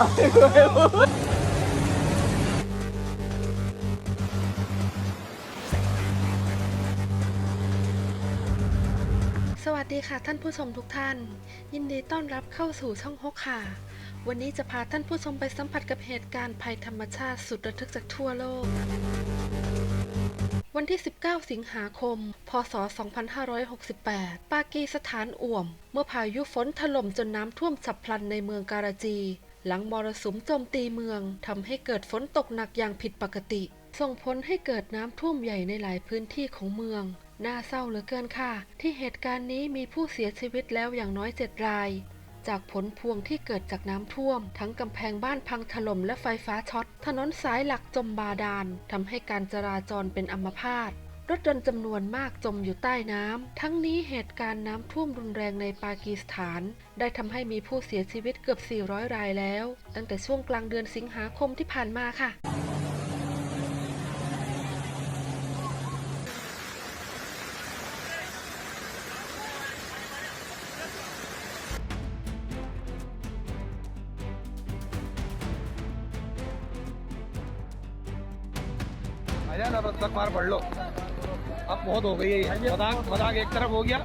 สวัสดีค่ะท่านผู้ชมทุกท่าน ยินดีต้อนรับเข้าสู่ช่องฮกค่ะ วันนี้จะพาท่านผู้ชมไปสัมผัสกับเหตุการณ์ภัยธรรมชาติสุดระทึกจากทั่วโลก วันที่ 19 สิงหาคม พศ 2568 ปากีสถานอ่วม เมื่อพายุฝนถล่มจนน้ำท่วมฉับพลันในเมืองการาจี หลังมรสุมโจมตีเมืองทำให้เกิดฝนตกหนักอย่างผิดปกติ ส่งผลให้เกิดน้ำท่วมใหญ่ในหลายพื้นที่ของเมือง น่าเศร้าเหลือเกินค่ะ ที่เหตุการณ์นี้มีผู้เสียชีวิตแล้วอย่างน้อยเจ็ดราย จากผลพวงที่เกิดจากน้ำท่วม ทั้งกำแพงบ้านพังถล่มและไฟฟ้าช็อต ถนนสายหลักจมบาดาลทำให้การจราจรเป็นอัมพาต รถยนต์จำนวนมากจมอยู่ใต้น้ำ ทั้งนี้เหตุการณ์น้ำท่วมรุนแรงในปากีสถาน ได้ทำให้มีผู้เสียชีวิตเกือบ 400 รายแล้ว ตั้งแต่ช่วงกลางเดือนสิงหาคมที่ผ่านมาค่ะ आजा ना तब तक मार पढ़ लो अब बहुत हो गई है ये मजाक मजाक एक तरफ हो गया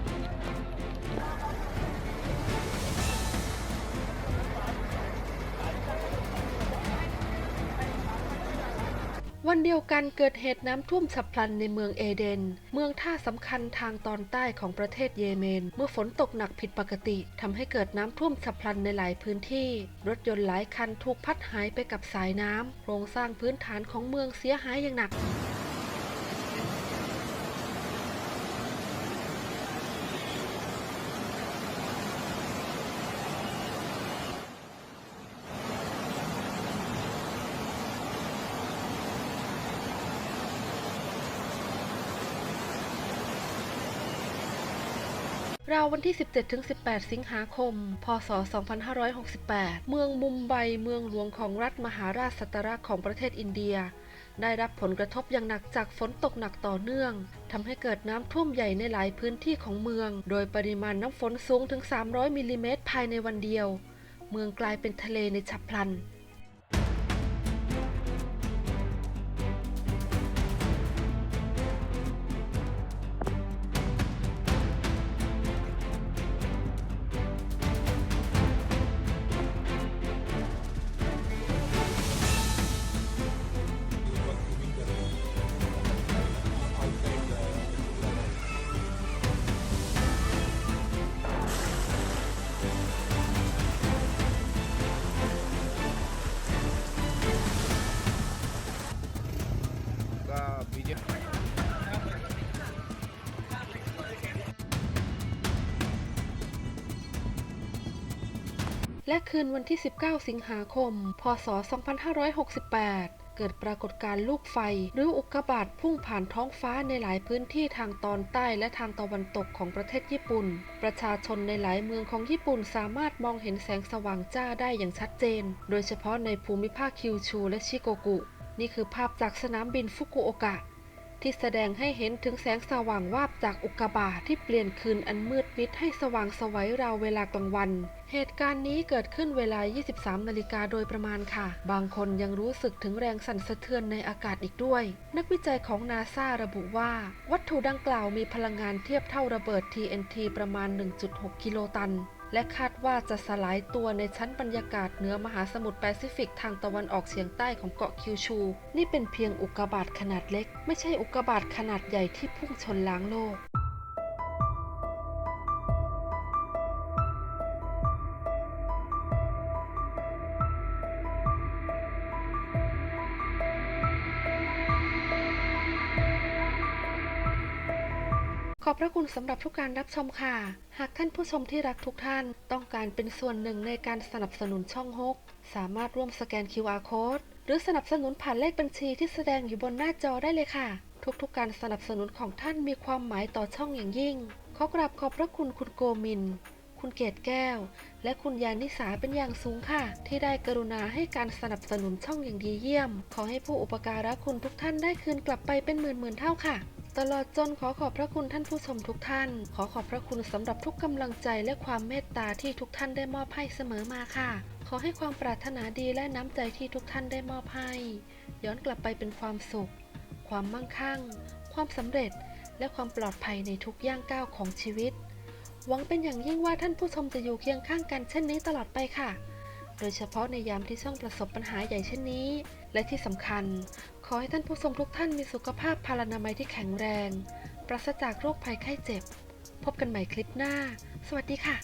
วันเดียวกันเกิดเหตุน้ำท่วมฉับพลันในเมืองเอเดน เมืองท่าสำคัญทางตอนใต้ของประเทศเยเมน เมื่อฝนตกหนักผิดปกติทำให้เกิดน้ำท่วมฉับพลันในหลายพื้นที่ รถยนต์หลายคันถูกพัดหายไปกับสายน้ำโครงสร้างพื้นฐานของเมืองเสียหายอย่างหนัก ราววันที่ 17-18 สิงหาคม พศ 2568 เมืองมุมไบ เมืองหลวงของรัฐมหาราชสตระของประเทศอินเดีย ได้รับผลกระทบอย่างหนักจากฝนตกหนักต่อเนื่อง ทำให้เกิดน้ำท่วมใหญ่ในหลายพื้นที่ของเมือง โดยปริมาณน้ำฝนสูงถึง 300 มิลลิเมตรภายในวันเดียว เมืองกลายเป็นทะเลในฉับพลัน B J P และคืนวันที่ 19 สิงหาคม พศ 2568 เกิดปรากฏการณ์ลูกไฟ หรืออุกกาบาตพุ่งผ่านท้องฟ้าในหลายพื้นที่ทางตอนใต้และทางตะวันตกของประเทศญี่ปุ่น ประชาชนในหลายเมืองของญี่ปุ่นสามารถมองเห็นแสงสว่างจ้าได้อย่างชัดเจน โดยเฉพาะในภูมิภาคคิวชูและชิโกกุ คือภาพจากสนามบินฟุกุโอกะ ที่แสดงให้เห็นถึงแสงสว่างวาบจากอุกกาบาตที่เปลี่ยนคืนอันมืดมิดให้สว่างสวัยราวเวลากลางวัน เหตุการณ์นี้เกิดขึ้นเวลา 23 นาฬิกาโดยประมาณค่ะ บางคนยังรู้สึกถึงแรงสั่นสะเทือนในอากาศอีกด้วย นักวิจัยของนาซาระบุว่า วัตถุดังกล่าวมีพลังงานเทียบเท่าระเบิด TNT ประมาณ 1.6 กิโลตัน และคาดว่าจะสลายตัวในชั้นบรรยากาศเหนือมหาสมุทรแปซิฟิกทางตะวันออกเฉียงใต้ของเกาะคิวชู นี่เป็นเพียงอุกกาบาตขนาดเล็ก ไม่ใช่อุกกาบาตขนาดใหญ่ที่พุ่งชนล้างโลก ขอบพระคุณสำหรับทุกการรับชมค่ะ หากท่านผู้ชมที่รักทุกท่าน ต้องการเป็นส่วนหนึ่งในการสนับสนุนช่องฮกสามารถร่วมสแกน QR Code หรือสนับสนุนผ่านเลขบัญชีที่แสดงอยู่บนหน้าจอได้เลยค่ะ ทุกๆการสนับสนุนของท่านมีความหมายต่อช่องอย่างยิ่ง ขอกราบขอบพระคุณคุณโกมิน คุณเกตแก้ว และคุณยานิสาเป็นอย่างสูงค่ะ ที่ได้กรุณาให้การสนับสนุนช่องอย่างดีเยี่ยม ขอให้ผู้อุปการะคุณทุกท่านได้คืนกลับไปเป็นหมื่นๆเท่าค่ะ ตลอดจนขอขอบพระคุณท่านผู้ชมทุกท่าน ขอขอบพระคุณสำหรับทุกกำลังใจและความเมตตาที่ทุกท่านได้มอบให้เสมอมาค่ะ ขอให้ความปรารถนาดีและน้ำใจที่ทุกท่านได้มอบให้ ย้อนกลับไปเป็นความสุข ความมั่งคั่ง ความสำเร็จ และความปลอดภัยในทุกย่างก้าวของชีวิต หวังเป็นอย่างยิ่งว่าท่านผู้ชมจะอยู่เคียงข้างกันเช่นนี้ตลอดไปค่ะ โดยเฉพาะในยามที่ช่องประสบปัญหาใหญ่เช่นนี้ และที่สำคัญ ขอให้ท่านผู้ชมทุกท่านมีสุขภาพพลานามัยที่แข็งแรง ปราศจากโรคภัยไข้เจ็บ พบกันใหม่คลิปหน้า สวัสดีค่ะ